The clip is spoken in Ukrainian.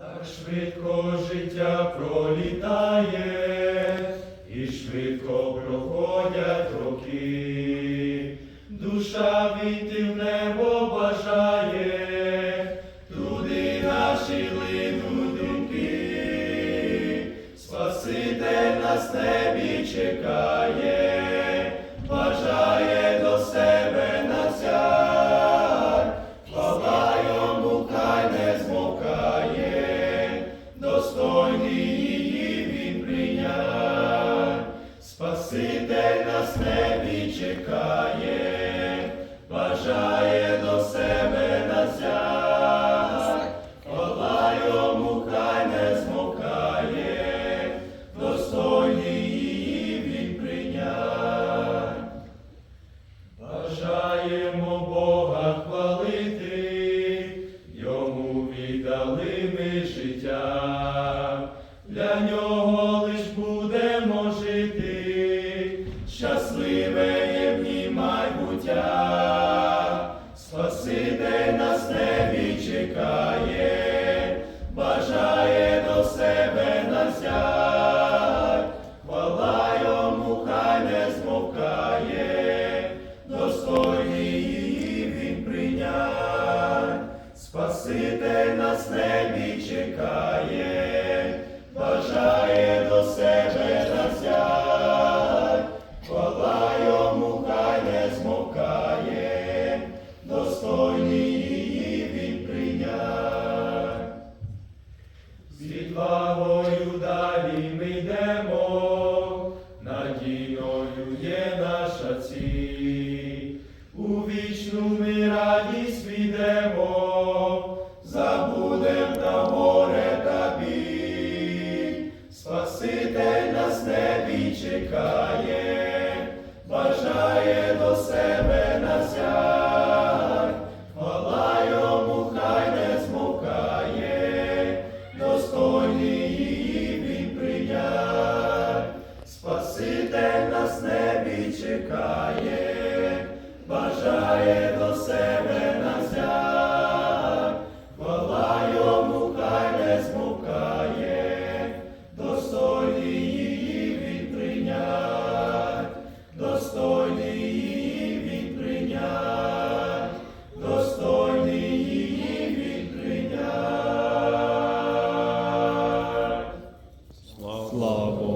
Так швидко життя пролітає, і швидко проходять роки, душа вийти в небо бажає, туди наші линуть думки, Спаситель нас небі чекає. він прийняв, Спаситель нас небі чекає. буття, спасите. Світлавою далі ми йдемо, надійною є наша ціль. У вічну ми радість підемо, забудем та море та біль, Спаситель нас небі чекає.